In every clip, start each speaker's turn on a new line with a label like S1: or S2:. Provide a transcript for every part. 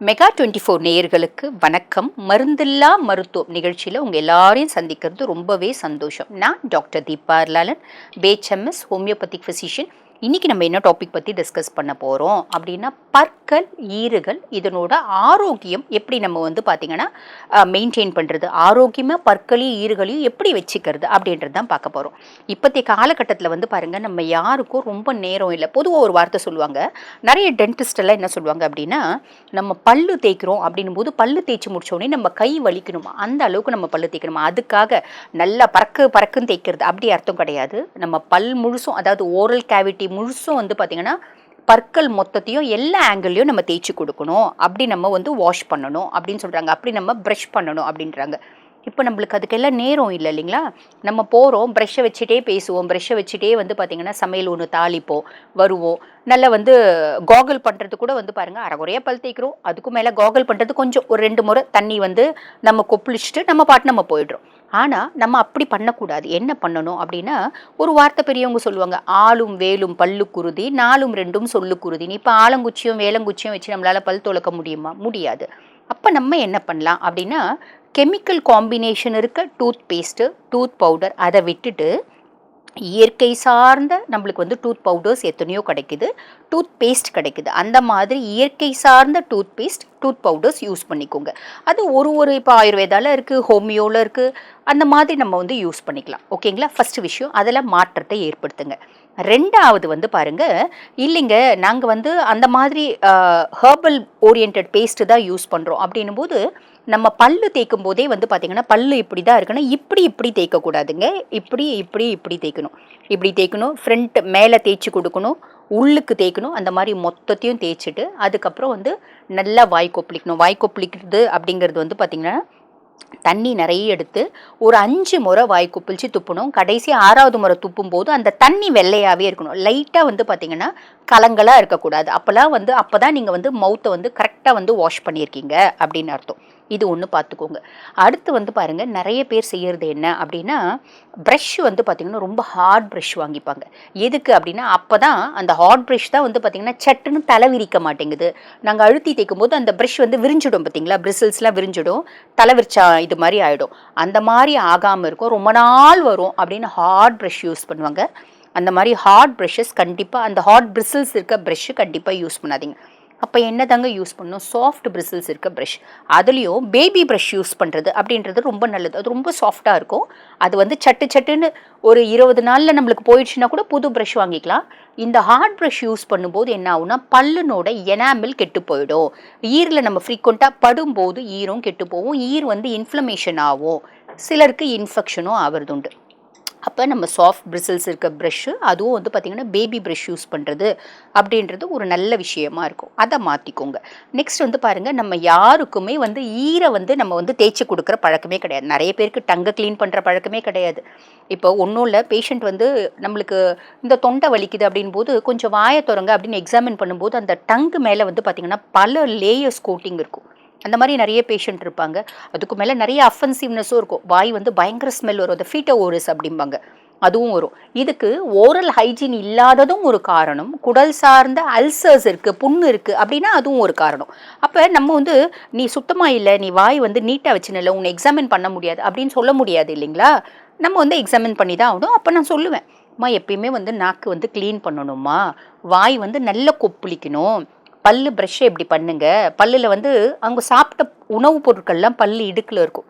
S1: Mega twenty four நேயர்களுக்கு வணக்கம். மருந்தில்லா மருத்துவம் நிகழ்ச்சியில் உங்கள் எல்லாரையும் சந்திக்கிறது ரொம்பவே சந்தோஷம். நான் doctor Deepa Lalan BHMS homeopathic physician இன்னைக்கு நம்ம என்ன டாபிக் பற்றி டிஸ்கஸ் பண்ண போகிறோம் அப்படின்னா பற்கள் ஈறுகள் இதனோட ஆரோக்கியம் எப்படி நம்ம வந்து பார்த்திங்கன்னா மெயின்டைன் பண்ணுறது ஆரோக்கியமாக பற்களையும் ஈறுகளையும் எப்படி வச்சுக்கிறது? அப்படின்றது தான் பார்க்க போகிறோம் இப்போத்தைய காலகட்டத்தில் வந்து பாருங்கள் நம்ம யாருக்கும் ரொம்ப நேரம் இல்லை. பொதுவாக ஒரு வார்த்தை சொல்லுவாங்க. நிறைய டென்டிஸ்டெல்லாம் என்ன சொல்லுவாங்க அப்படின்னா நம்ம பல்லு தேய்க்கிறோம் அப்படின்னும் போது பல்லு தேய்ச்சி முடிச்சோடனே நம்ம கை வலிக்கணுமா? அந்த அளவுக்கு நம்ம பல்லு தேய்க்கணுமா? அதுக்காக நல்லா பறக்கு பறக்குன்னு தேய்க்கிறது. அப்படி அர்த்தம் கிடையாது. நம்ம பல் முழுசும் அதாவது ஓரல் கேவிட்டி முழுசும் வந்து பார்த்திங்கன்னா பற்கள் மொத்தத்தையும் எல்லா ஆங்கிள்லையும் நம்ம தேய்ச்சி கொடுக்கணும். அப்படி நம்ம வந்து வாஷ் பண்ணணும். அப்படின்னு சொல்கிறாங்க அப்படி நம்ம ப்ரஷ் பண்ணணும் அப்படின்றாங்க. இப்போ நம்மளுக்கு அதுக்கெல்லாம் நேரம் இல்லை இல்லைங்களா? நம்ம போகிறோம் ப்ரெஷ்ஷை வச்சுட்டே பேசுவோம். ப்ரெஷ்ஷை வச்சுட்டே வந்து பார்த்திங்கன்னா சமையல் ஒன்று தாளிப்போம் வருவோம். நல்லா வந்து கோகல் பண்ணுறது கூட வந்து பாருங்கள் அரைகுறையாக பல் தேய்க்கிறோம். அதுக்கும் மேலே கோகல் பண்ணுறது கொஞ்சம் ஒரு ரெண்டு முறை தண்ணி வந்து நம்ம கொப்பளிச்சுட்டு நம்ம பாட்டு நம்ம போயிடுறோம். ஆனால் நம்ம அப்படி பண்ணக்கூடாது. என்ன பண்ணணும் அப்படின்னா ஒரு வார்த்தை பெரியவங்க சொல்லுவாங்க ஆளும் வேலும் பல்லு குருதி நாலும் ரெண்டும் சொல்லு குருதின்னு இப்போ ஆலங்குச்சியும் வேலங்குச்சியும் வச்சு நம்மளால் பல் துளக்க முடியுமா? முடியாது. அப்போ நம்ம என்ன பண்ணலாம் அப்படின்னா கெமிக்கல் காம்பினேஷன் இருக்க டூத் பேஸ்ட்டு டூத் பவுடர் அதை விட்டுட்டு இயற்கை சார்ந்த நம்மளுக்கு வந்து டூத் பவுடர்ஸ் எத்தனையோ கிடைக்குது டூத் பேஸ்ட் கிடைக்குது. அந்த மாதிரி இயற்கை சார்ந்த tooth paste tooth powders use பண்ணிக்கோங்க. அது ஒரு ஒரு இப்போ ஆயுர்வேதாவில் இருக்குது ஹோமியோவில் இருக்குது அந்த மாதிரி நம்ம வந்து யூஸ் பண்ணிக்கலாம். ஓகேங்களா? ஃபஸ்ட்டு விஷயம் அதில் மாற்றத்தை ஏற்படுத்துங்க. ரெண்டாவது வந்து பாருங்க இல்லைங்க நாங்கள் வந்து அந்த மாதிரி ஹேர்பல் ஓரியன்ட் பேஸ்ட்டு தான் யூஸ் பண்ணுறோம் அப்படின்னும் போது நம்ம பல்லு தேய்க்கும் போதே வந்து பார்த்திங்கன்னா பல்லு இப்படி தான் இருக்குன்னா இப்படி இப்படி தேய்க்கக்கூடாதுங்க. இப்படி இப்படி இப்படி தேய்க்கணும். இப்படி தேய்க்கணும். ஃப்ரண்ட் மேலே தேய்ச்சி கொடுக்கணும். உள்ளுக்கு தேய்க்கணும். அந்த மாதிரி மொத்தத்தையும் தேய்ச்சிட்டு அதுக்கப்புறம் வந்து நல்லா வாய் கொப்பளிக்கணும். வாய் கொப்பளிக்கிறது அப்படிங்கிறது வந்து பார்த்திங்கன்னா தண்ணி நிறைய எடுத்து ஒரு அஞ்சு முறை வாய் குப்பிளிச்சு துப்பணும். கடைசி ஆறாவது முறை துப்பும் போது அந்த தண்ணி வெள்ளையாகவே இருக்கணும். லைட்டாக வந்து பார்த்திங்கன்னா கலங்களாக இருக்கக்கூடாது. அப்போல்லாம் வந்து அப்போ தான் நீங்கள் வந்து மவுத்தை வந்து கரெக்டாக வந்து வாஷ் பண்ணியிருக்கீங்க அப்படின்னு அர்த்தம். இது ஒன்று பார்த்துக்கோங்க அடுத்து வந்து பாருங்கள் நிறைய பேர் செய்கிறது என்ன அப்படின்னா ப்ரஷ் வந்து பார்த்திங்கன்னா ரொம்ப ஹார்ட் ப்ரஷ் வாங்கிப்பாங்க. எதுக்கு அப்படின்னா அப்போ தான் அந்த ஹார்ட் ப்ரஷ் தான் வந்து பார்த்திங்கன்னா சட்டுன்னு தலை விரிக்க மாட்டேங்குது. நாங்கள் அழுத்தி தேய்க்கும் போது அந்த ப்ரஷ் வந்து விரிஞ்சிடும் பார்த்தீங்களா பிரிசில்ஸ்லாம் விரிஞ்சிடும். தலை விரிச்சா இது மாதிரி ஆகிடும் அந்த மாதிரி ஆகாமல் இருக்கும். ரொம்ப நாள் வரும் அப்படின்னு ஹார்ட் ப்ரஷ் யூஸ் பண்ணுவாங்க. அந்த மாதிரி ஹார்ட் ப்ரஷஸ் கண்டிப்பாக அந்த ஹார்ட் பிரிசில்ஸ் இருக்க ப்ரஷ்ஷு கண்டிப்பாக யூஸ் பண்ணாதீங்க. அப்போ என்ன தாங்க யூஸ் பண்ணணும் சாஃப்ட் பிரிசில்ஸ் இருக்க ப்ரஷ் அதுலேயும் பேபி ப்ரஷ் யூஸ் பண்ணுறது அப்படின்றது ரொம்ப நல்லது. அது ரொம்ப சாஃப்டாக இருக்கும். அது வந்து சட்டு சட்டுன்னு ஒரு இருபது நாளில் நம்மளுக்கு போயிடுச்சுன்னா கூட புது ப்ரஷ் வாங்கிக்கலாம். இந்த ஹார்ட் ப்ரஷ் யூஸ் பண்ணும்போது என்ன ஆகும்னா பல்லுனோட எனாமில் கெட்டு போயிடும். ஈரில் நம்ம ஃப்ரீக்வெண்ட்டாக படும்போது ஈரும் கெட்டு போகும். ஈர் வந்து இன்ஃப்ளமேஷன் ஆகும். சிலருக்கு இன்ஃபெக்ஷனும் ஆகிறது உண்டு அப்போ நம்ம சாஃப்ட் பிரிசில்ஸ் இருக்க ப்ரெஷ்ஷு அதுவும் வந்து பார்த்திங்கன்னா பேபி ப்ரெஷ் யூஸ் பண்ணுறது அப்படின்றது ஒரு நல்ல விஷயமா இருக்கும். அதை மாற்றிக்கோங்க நெக்ஸ்ட் வந்து பாருங்கள் நம்ம யாருக்குமே வந்து ஈரை வந்து நம்ம வந்து தேய்ச்சி கொடுக்குற பழக்கமே கிடையாது. நிறைய பேருக்கு டங்கை க்ளீன் பண்ணுற பழக்கமே கிடையாது. இப்போ ஒன்றும் இல்லை பேஷண்ட் வந்து நம்மளுக்கு இந்த தொண்டை வலிக்குது அப்படின் போது கொஞ்சம் வாயை துறங்க அப்படின்னு எக்ஸாமின் பண்ணும்போது அந்த டங்கு மேலே வந்து பார்த்திங்கன்னா பல லேயர்ஸ் கோட்டிங் இருக்கும். அந்த மாதிரி நிறைய பேஷண்ட் இருப்பாங்க. அதுக்கு மேலே நிறைய அஃபென்சிவ்னஸும் இருக்கும். வாய் வந்து பயங்கர ஸ்மெல் வரும். அந்த ஃபீட்டோ ஓரஸ் அப்படிம்பாங்க. அதுவும் வரும். இதுக்கு ஓரல் ஹைஜீன் இல்லாததும் ஒரு காரணம். குடல் சார்ந்த அல்சர்ஸ் இருக்குது புண்ணு இருக்குது அப்படின்னா அதுவும் ஒரு காரணம். அப்போ நம்ம வந்து நீ சுத்தமாக இல்லை. நீ வாய் வந்து நீட்டாக வச்சுனில்ல உன்னை எக்ஸாமின் பண்ண முடியாது. அப்படின்னு சொல்ல முடியாது இல்லைங்களா? நம்ம வந்து எக்ஸாமின் பண்ணி தான் ஆகணும். அப்போ நான் சொல்லுவேன். அம்மா எப்பயுமே வந்து நாக்கு வந்து க்ளீன் பண்ணணுமா வாய் வந்து நல்லா கொப்பளிக்கணும். பல்லு ப்ரஷ்ஷை எப்படி பண்ணுங்க? பல்லில் வந்து அவங்க சாப்பிட்ட உணவுப் பொருட்கள்லாம் பல்லு இடுக்கில் இருக்கும்.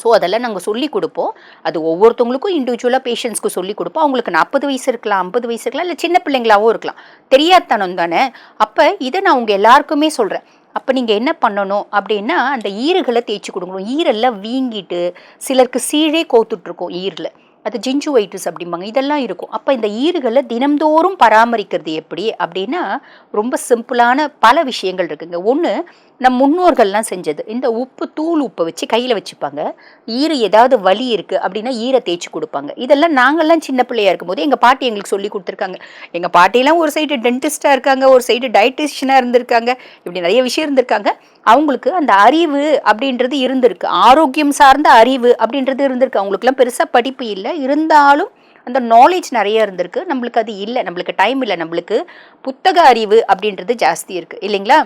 S1: ஸோ அதெல்லாம் நாங்கள் சொல்லி கொடுப்போம். அது ஒவ்வொருத்தவங்களுக்கும் இண்டிவிஜுவலாக பேஷண்ட்ஸ்க்கு சொல்லி கொடுப்போம். அவங்களுக்கு நாற்பது வயசு இருக்கலாம் ஐம்பது வயசு இருக்கலாம் இல்லை சின்ன பிள்ளைங்களாகவும் இருக்கலாம். தெரியாதனம் தானே? அப்போ இதை நான் உங்கள் எல்லாருக்குமே சொல்கிறேன் அப்போ நீங்கள் என்ன பண்ணணும் அப்படின்னா அந்த ஈறுகளை தேய்ச்சி கொடுக்கணும். ஈரெல்லாம் வீங்கிட்டு சிலருக்கு சீழே கோத்துட்ருக்கோம் ஈரில் அது ஜிஞ்சுவைட்டிஸ் அப்படிம்பாங்க. இதெல்லாம் இருக்கும். அப்போ இந்த ஈறுகளை தினம்தோறும் பராமரிக்கிறது எப்படி அப்படின்னா ரொம்ப சிம்பிளான பல விஷயங்கள் இருக்குங்க. ஒன்று நம் முன்னோர்கள்லாம் செஞ்சது. இந்த உப்பு தூள் உப்பை வச்சு கையில் வச்சுப்பாங்க. ஈர ஏதாவது வலி இருக்குது அப்படின்னா ஈரை தேய்ச்சி கொடுப்பாங்க. இதெல்லாம் நாங்கள்லாம் சின்ன பிள்ளையா இருக்கும்போது எங்கள் பாட்டி எங்களுக்கு சொல்லி கொடுத்துருக்காங்க. எங்கள் பாட்டியெல்லாம் ஒரு சைடு டென்டிஸ்டாக இருக்காங்க ஒரு சைடு டயட்டிஷியனாக இருந்திருக்காங்க. இப்படி நிறைய விஷயம் இருந்திருக்காங்க. அவங்களுக்கு அந்த அறிவு அப்படின்றது இருந்திருக்கு. ஆரோக்கியம் சார்ந்த அறிவு அப்படின்றது இருந்திருக்கு. அவங்களுக்குலாம் பெருசாக படிப்பு இல்லை. இருந்தாலும் அந்த நாலேஜ் நிறைய இருந்திருக்கு. நம்மளுக்கு அது இல்லை. நம்மளுக்கு டைம் இல்லை. நம்மளுக்கு புத்தக அறிவு அப்படின்றது ஜாஸ்தி இருக்குது இல்லைங்களா?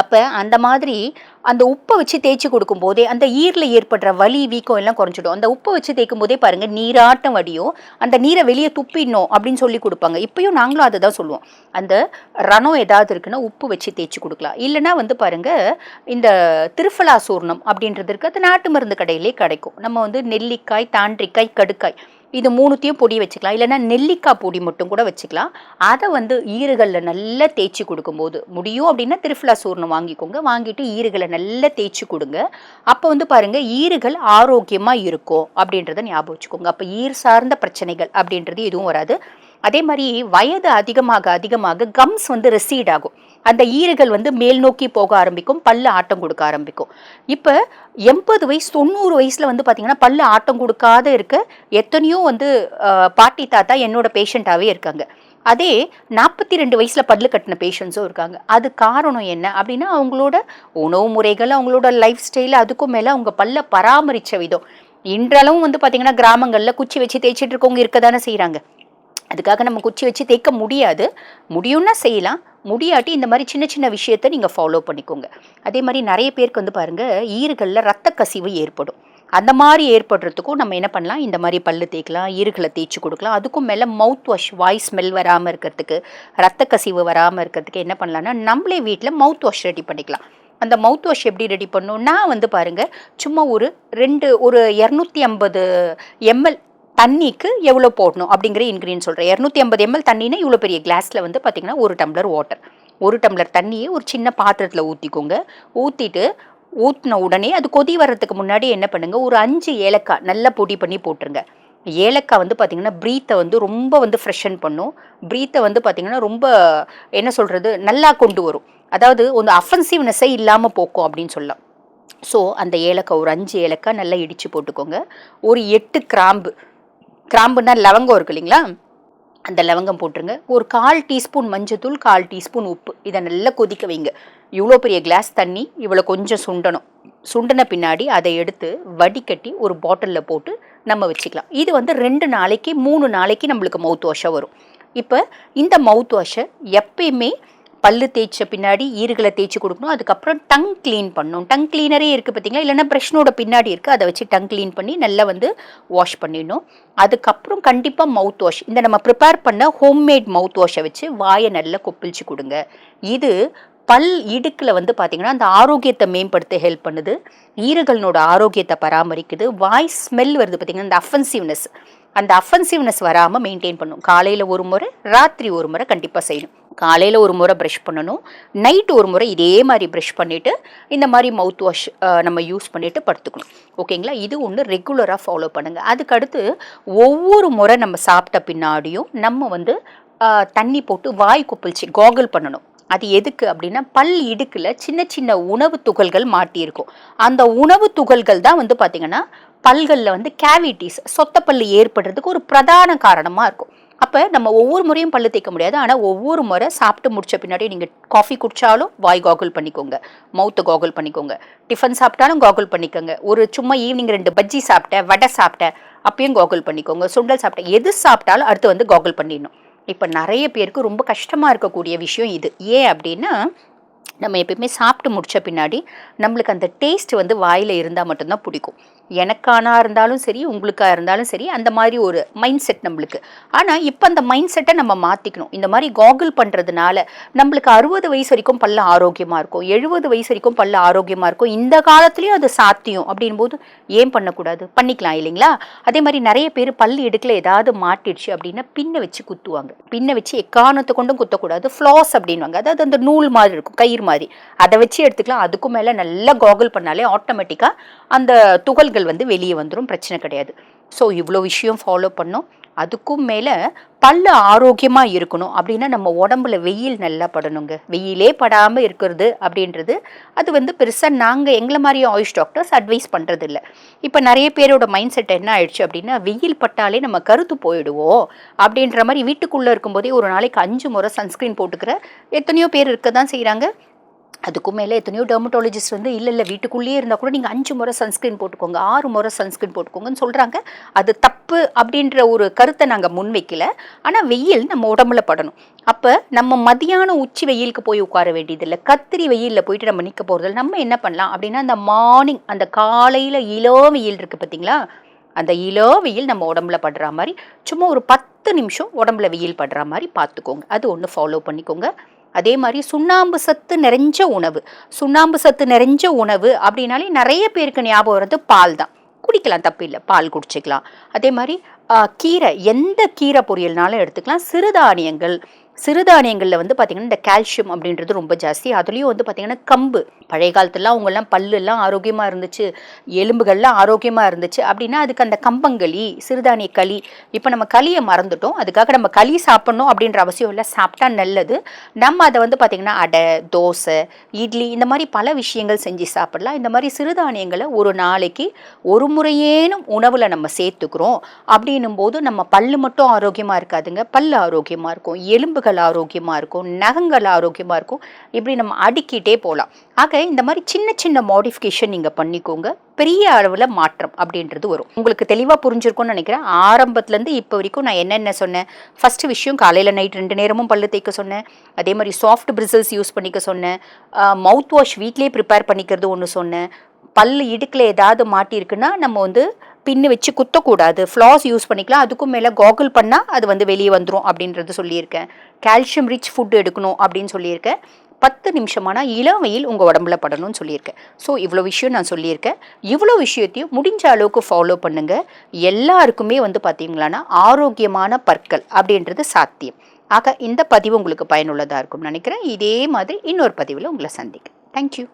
S1: அப்போ அந்த மாதிரி அந்த உப்பை வச்சு தேய்ச்சி கொடுக்கும்போதே அந்த ஈரில் ஏற்படுற வலி வீக்கம் எல்லாம் குறைஞ்சிடும். அந்த உப்பை வச்சு தேய்க்கும் போதே பாருங்கள் நீராட்டம் வடியும். அந்த நீரை வெளியே துப்பிடணும் அப்படின்னு சொல்லி கொடுப்பாங்க. இப்பயும் நாங்களும் அதை தான் சொல்லுவோம். அந்த ரணம் ஏதாவது இருக்குன்னா உப்பு வச்சு தேய்ச்சி கொடுக்கலாம். இல்லைன்னா வந்து பாருங்கள் இந்த திருஃபலா சூர்ணம் அப்படின்றது இருக்குது அது நாட்டு மருந்து கடையிலே கிடைக்கும். நம்ம வந்து நெல்லிக்காய் தாண்டிக்காய் கடுக்காய் இது மூணுத்தையும் பொடி வச்சுக்கலாம். இல்லைன்னா நெல்லிக்காய் பொடி மட்டும் கூட வச்சுக்கலாம். அதை வந்து ஈறுகளில் நல்லா தேய்ச்சி கொடுக்கும்போது முடியும் அப்படின்னா திருஃபிலா சூர்ணம் வாங்கிக்கோங்க. வாங்கிட்டு ஈறுகளை நல்லா தேய்ச்சி கொடுங்க. அப்போ வந்து பாருங்கள் ஈறுகள் ஆரோக்கியமாக இருக்கும் அப்படின்றத ஞாபகம் வச்சுக்கோங்க. அப்போ ஈர் சார்ந்த பிரச்சனைகள் அப்படின்றது எதுவும் வராது. அதே மாதிரி வயது அதிகமாக அதிகமாக கம்ஸ் வந்து ரெசீட் ஆகும். அந்த ஈறுகள் வந்து மேல் நோக்கி போக ஆரம்பிக்கும் பல்லு ஆட்டம் கொடுக்க ஆரம்பிக்கும். இப்போ எண்பது வயசு தொண்ணூறு வயசில் வந்து பார்த்திங்கன்னா பல்லு ஆட்டம் கொடுக்காத இருக்க எத்தனையோ வந்து பாட்டி தாத்தா என்னோட பேஷண்ட்டாகவே இருக்காங்க. அதே நாற்பத்தி ரெண்டு வயசில் பல்லு கட்டின பேஷண்ட்ஸும் இருக்காங்க. அது காரணம் என்ன அப்படின்னா அவங்களோட உணவு முறைகள் அவங்களோட லைஃப் ஸ்டைல் அதுக்கும் மேலே அவங்க பல்ல பராமரித்த விதம். இன்றளவும் வந்து பார்த்திங்கன்னா கிராமங்களில் குச்சி வச்சு தேய்ச்சிட்டு இருக்கவங்க இருக்க தானே செய்கிறாங்க அதுக்காக நம்ம குச்சி வச்சு தேய்க்க முடியாது. முடியும்னா செய்யலாம். முடியாட்டி இந்த மாதிரி சின்ன சின்ன விஷயத்த நீங்கள் ஃபாலோ பண்ணிக்கோங்க. அதே மாதிரி நிறைய பேருக்கு வந்து பாருங்கள் ஈறுகளில் ரத்த கசிவு ஏற்படும். அந்த மாதிரி ஏற்படுறதுக்கும் நம்ம என்ன பண்ணலாம்? இந்த மாதிரி பல்லு தேய்க்கலாம் ஈறுகளை தேய்ச்சி கொடுக்கலாம். அதுக்கும் மேலே மவுத் வாஷ் வாய் ஸ்மெல் வராமல் இருக்கிறதுக்கு ரத்த கசிவு வராமல் இருக்கிறதுக்கு என்ன பண்ணலாம்னா நம்மளே வீட்டில் மவுத் வாஷ் ரெடி பண்ணிக்கலாம். அந்த மவுத் வாஷ் எப்படி ரெடி பண்ணணும்னா வந்து பாருங்கள் சும்மா ஒரு ரெண்டு ஒரு இரநூத்தி ஐம்பது எம்எல் தண்ணிக்கு எவ்வளோ போடணும் அப்படிங்கிற இன்க்ரீடியன்ட் சொல்கிறேன் இரநூத்தி ஐம்பது எம்எல் தண்ணினா இவ்வளோ பெரிய கிளாஸில் வந்து பார்த்திங்கன்னா ஒரு டம்ளர் வாட்டர் ஒரு டம்ளர் தண்ணியை ஒரு சின்ன பாத்திரத்தில் ஊற்றிக்கோங்க ஊற்றிட்டு ஊற்றின உடனே அது கொதி வர்றதுக்கு முன்னாடி என்ன பண்ணுங்கள் ஒரு அஞ்சு ஏலக்காய் நல்லா பொடி பண்ணி போட்டுருங்க. ஏலக்காய் வந்து பார்த்திங்கன்னா ப்ரீத்தை வந்து ரொம்ப வந்து ஃப்ரெஷன் பண்ணும். ப்ரீத்தை வந்து பார்த்திங்கன்னா ரொம்ப என்ன சொல்கிறது நல்லா கொண்டு வரும். அதாவது ஒரு அஃபென்சிவ்னஸே இல்லாமல் போக்கும் அப்படின்னு சொல்லலாம். ஸோ அந்த ஏலக்காய் ஒரு அஞ்சு ஏலக்காய் நல்லா இடித்து போட்டுக்கோங்க. ஒரு எட்டு கிராம்பு கிராம்புன்னா லவங்கம் இருக்கு இல்லைங்களா? அந்த லவங்கம் போட்டுருங்க. ஒரு கால் டீஸ்பூன் மஞ்சத்தூள் கால் டீஸ்பூன் உப்பு. இதை நல்லா கொதிக்க வைங்க. இவ்வளோ பெரிய கிளாஸ் தண்ணி இவ்வளோ கொஞ்சம் சுண்டணும். சுண்டின பின்னாடி அதை எடுத்து வடிகட்டி ஒரு பாட்டிலில் போட்டு நம்ம வச்சுக்கலாம். இது வந்து ரெண்டு நாளைக்கு மூணு நாளைக்கு நம்மளுக்கு மவுத் வாஷாக வரும். இப்போ இந்த மவுத் வாஷை எப்பயுமே பல்லு தேய்ச்ச பின்னாடி ஈறுகளை தேய்ச்சி கொடுக்கணும். அதுக்கப்புறம் டங் க்ளீன் பண்ணணும். டங் க்ளீனரே இருக்குது பார்த்தீங்களா? இல்லைன்னா ப்ரெஷ்னோட பின்னாடி இருக்குது அதை வச்சு டங் க்ளீன் பண்ணி நல்லா வந்து வாஷ் பண்ணிடணும். அதுக்கப்புறம் கண்டிப்பாக மவுத் வாஷ் இந்த நம்ம ப்ரிப்பேர் பண்ண ஹோம்மேட் மவுத் வாஷை வச்சு வாயை நல்லா கொப்பிளிச்சு கொடுங்க. இது பல் இடுக்கில் வந்து பார்த்திங்கன்னா அந்த ஆரோக்கியத்தை மேம்படுத்த ஹெல்ப் பண்ணுது. ஈறுகளோட ஆரோக்கியத்தை பராமரிக்குது. வாய் ஸ்மெல் வருது பார்த்திங்கன்னா அந்த அஃபென்சிவ்னஸ் அந்த அஃபென்சிவ்னஸ் வராமல் மெயின்டைன் பண்ணும். காலையில் ஒரு முறை ராத்திரி ஒரு முறை கண்டிப்பாக செய்யணும். காலையில் ஒரு முறை ப்ரஷ் பண்ணணும். நைட்டு ஒரு முறை இதே மாதிரி ப்ரஷ் பண்ணிவிட்டு இந்த மாதிரி மவுத் வாஷ் நம்ம யூஸ் பண்ணிவிட்டு படுத்துக்கணும். ஓகேங்களா இது ஒன்று ரெகுலராக ஃபாலோ பண்ணுங்கள் அதுக்கடுத்து ஒவ்வொரு முறை நம்ம சாப்பிட்ட பின்னாடியும் நம்ம வந்து தண்ணி போட்டு வாய் குப்பிள்ச்சி காகல் பண்ணணும். அது எதுக்கு அப்படின்னா பல் இடுக்கில் சின்ன சின்ன உணவு துகள்கள் மாட்டியிருக்கும். அந்த உணவு துகள்கள் தான் வந்து பார்த்திங்கன்னா பல்களில் வந்து கேவிட்டிஸ் சொத்தப்பல் ஏற்படுறதுக்கு ஒரு பிரதான காரணமாக இருக்கும். அப்போ நம்ம ஒவ்வொரு முறையும் பல்லு தேய்க்க முடியாது. ஆனால் ஒவ்வொரு முறை சாப்பிட்டு முடிச்ச பின்னாடி நீங்கள் காஃபி குடித்தாலும் வாய் காகுல் பண்ணிக்கோங்க. மவுத்து காகுல் பண்ணிக்கோங்க. டிஃபன் சாப்பிட்டாலும் காகுல் பண்ணிக்கோங்க. ஒரு சும்மா ஈவினிங் ரெண்டு பஜ்ஜி சாப்பிட்டேன் வடை சாப்பிட்டேன் அப்பயும் காகுல் பண்ணிக்கோங்க. சுண்டல் சாப்பிட்டேன் எது சாப்பிட்டாலும் அடுத்து வந்து காகுல் பண்ணிடணும். இப்போ நிறைய பேருக்கு ரொம்ப கஷ்டமாக இருக்கக்கூடிய விஷயம் இது. ஏன் அப்படின்னா நம்ம எப்பயுமே சாப்பிட்டு முடித்த பின்னாடி நம்மளுக்கு அந்த டேஸ்ட் வந்து வாயில் இருந்தால் மட்டும்தான் பிடிக்கும். எனக்கானா இருந்தாலும் சரி உங்களுக்காக இருந்தாலும் சரி அந்த மாதிரி ஒரு மைண்ட் செட் நம்மளுக்கு. ஆனால் இப்போ அந்த மைண்ட் செட்டை நம்ம மாற்றிக்கணும் இந்த மாதிரி காகுல் பண்ணுறதுனால நம்மளுக்கு அறுபது வயசு வரைக்கும் பல்ல ஆரோக்கியமாக இருக்கும். எழுபது வயசு வரைக்கும் பல்ல ஆரோக்கியமாக இருக்கும். இந்த காலத்துலேயும் அது சாத்தியம் அப்படின்போது ஏன் பண்ணக்கூடாது? பண்ணிக்கலாம் இல்லைங்களா? அதே மாதிரி நிறைய பேர் பல்லு எடுக்கல ஏதாவது மாட்டிடுச்சு அப்படின்னா பின்ன வச்சு குத்துவாங்க. பின்ன வச்சு எக்காரணத்தை கொண்டும் குத்தக்கூடாது. ஃப்ளாஸ் அப்படின்வாங்க அதாவது அந்த நூல் மாதிரி இருக்கும் கயிறு மாதிரி. அதை வச்சு எடுத்துக்கலாம். அதுக்கும் மேலே நல்லா காகுல் பண்ணாலே ஆட்டோமேட்டிக்காக அந்த துகள்கள் வந்து வெளியே வந்துடும் பிரச்சனை கிடையாது. ஸோ இவ்வளோ விஷயம் ஃபாலோ பண்ணோம். அதுக்கும் மேலே பல்லு ஆரோக்கியமாக இருக்கணும் அப்படின்னா நம்ம உடம்புல வெயில் நல்லா படணுங்க. வெயிலே படாமல் இருக்கிறது அப்படின்றது அது வந்து பெருசாக நாங்கள் எங்களை மாதிரி ஆயுஷ் டாக்டர்ஸ் அட்வைஸ் பண்ணுறது இல்லை இப்போ நிறைய பேரோட மைண்ட் செட் என்ன ஆயிடுச்சு அப்படின்னா வெயில் பட்டாலே நம்ம கருத்து போயிடுவோம் அப்படின்ற மாதிரி வீட்டுக்குள்ளே இருக்கும்போதே ஒரு நாளைக்கு அஞ்சு முறை சன்ஸ்க்ரீன் போட்டுக்கிற எத்தனையோ பேர் இருக்க தான் செய்கிறாங்க அதுக்கும் மேலே எத்தனையோ டெர்மட்டாலஜிஸ்ட் வந்து இல்லை இல்லை வீட்டுக்குள்ளேயே இருந்தால் கூட நீங்கள் அஞ்சு முறை சன்ஸ்க்ரீன் போட்டுக்கோங்க ஆறு முறை சன்ஸ்க்ரீன் போட்டுக்கோங்கன்னு சொல்கிறாங்க அது தப்பு அப்படின்ற ஒரு கருத்தை நாங்கள் முன்வைக்கல. ஆனால் வெயில் நம்ம உடம்புல படணும். அப்போ நம்ம மதியானம் உச்சி வெயிலுக்கு போய் உட்கார வேண்டியதில்லை. கத்திரி வெயிலில் போயிட்டு நம்ம நிற்க போகிறதில்ல நம்ம என்ன பண்ணலாம்? அப்படின்னா அந்த மார்னிங் அந்த காலையில் இளோ வெயில் இருக்குது பார்த்தீங்களா அந்த இளோ வெயில் நம்ம உடம்புல படுற மாதிரி சும்மா ஒரு பத்து நிமிஷம் உடம்புல வெயில் படுற மாதிரி பார்த்துக்கோங்க அது ஒன்று ஃபாலோ பண்ணிக்கோங்க. அதே மாதிரி சுண்ணாம்பு சத்து நிறைஞ்ச உணவு. சுண்ணாம்பு சத்து நிறைஞ்ச உணவு அப்படின்னாலே நிறைய பேருக்கு ஞாபகம் வர்றது பால் தான் குடிக்கலாம் தப்பு இல்லை. பால் குடிச்சிக்கலாம். அதே மாதிரி கீரை எந்த கீரை பொரியல்னாலும் எடுத்துக்கலாம். சிறுதானியங்கள் சிறுதானியங்களில் வந்து பார்த்திங்கன்னா இந்த கால்சியம் அப்படின்றது ரொம்ப ஜாஸ்தி. அதுலேயும் வந்து பார்த்திங்கன்னா கம்பு. பழைய காலத்துலலாம் அவங்கெல்லாம் பல்லுலாம் ஆரோக்கியமாக இருந்துச்சு எலும்புகள்லாம் ஆரோக்கியமாக இருந்துச்சு அப்படின்னா அதுக்கு அந்த கம்பங்களி சிறுதானிய களி இப்போ நம்ம களியை மறந்துட்டோம். அதுக்காக நம்ம களி சாப்பிட்ணும் அப்படின்ற அவசியம் இல்லை. சாப்பிட்டா நல்லது. நம்ம அதை வந்து பார்த்திங்கன்னா அடை தோசை இட்லி இந்த மாதிரி பல விஷயங்கள் செஞ்சு சாப்பிடலாம். இந்த மாதிரி சிறுதானியங்களை ஒரு நாளைக்கு ஒரு முறையேனும் உணவில் நம்ம சேர்த்துக்கிறோம். அப்படின்னும் போது நம்ம பல்லு மட்டும் ஆரோக்கியமாக இருக்காதுங்க. பல்லு ஆரோக்கியமாக இருக்கும். எலும்புகள் எலும்புகள் ஆரோக்கியமாக இருக்கும் நகங்கள் ஆரோக்கியமாக இருக்கும். இப்படி நம்ம அடுக்கிட்டே போகலாம் ஆக இந்த மாதிரி சின்ன சின்ன மாடிஃபிகேஷன் நீங்கள் பண்ணிக்கோங்க. பெரிய அளவில் மாற்றம் அப்படின்றது வரும். உங்களுக்கு தெளிவாக புரிஞ்சிருக்கும்னு நினைக்கிறேன். ஆரம்பத்துலேருந்து இப்போ வரைக்கும் நான் என்னென்ன சொன்னேன்? ஃபஸ்ட்டு விஷயம் காலையில் நைட் ரெண்டு நேரமும் பல்லு தேய்க்க சொன்னேன். அதே மாதிரி சாஃப்ட் பிரிசல்ஸ் யூஸ் பண்ணிக்க சொன்னேன். மவுத் வாஷ் வீட்லேயே ப்ரிப்பேர் பண்ணிக்கிறது ஒன்று சொன்னேன். பல் இடுக்கில் ஏதாவது மாட்டியிருக்குன்னா நம்ம வந்து பின்னு வச்சு குத்தக்கூடாது. ஃப்ளாஸ் யூஸ் பண்ணிக்கலாம். அதுக்கும் மேலே காகுல் பண்ணால் அது வந்து வெளியே வந்துடும் அப்படின்றது சொல்லியிருக்கேன். கால்சியம் ரிச் ஃபுட் எடுக்கணும் அப்படின்னு சொல்லியிருக்கேன். பத்து நிமிஷமான இளம் வெயில் உங்கள் உடம்புல படணும்னு சொல்லியிருக்கேன். ஸோ இவ்வளோ விஷயம் நான் சொல்லியிருக்கேன். இவ்வளோ விஷயத்தையும் முடிஞ்ச அளவுக்கு ஃபாலோ பண்ணுங்கள் எல்லாருக்குமே வந்து பார்த்தீங்களான்னா ஆரோக்கியமான பற்கள் அப்படின்றது சாத்தியம். ஆக இந்த பதிவு உங்களுக்கு பயனுள்ளதாக இருக்கும்னு நினைக்கிறேன். இதே மாதிரி இன்னொரு பதிவில் உங்களை சந்திக்கிறேன். தேங்க்யூ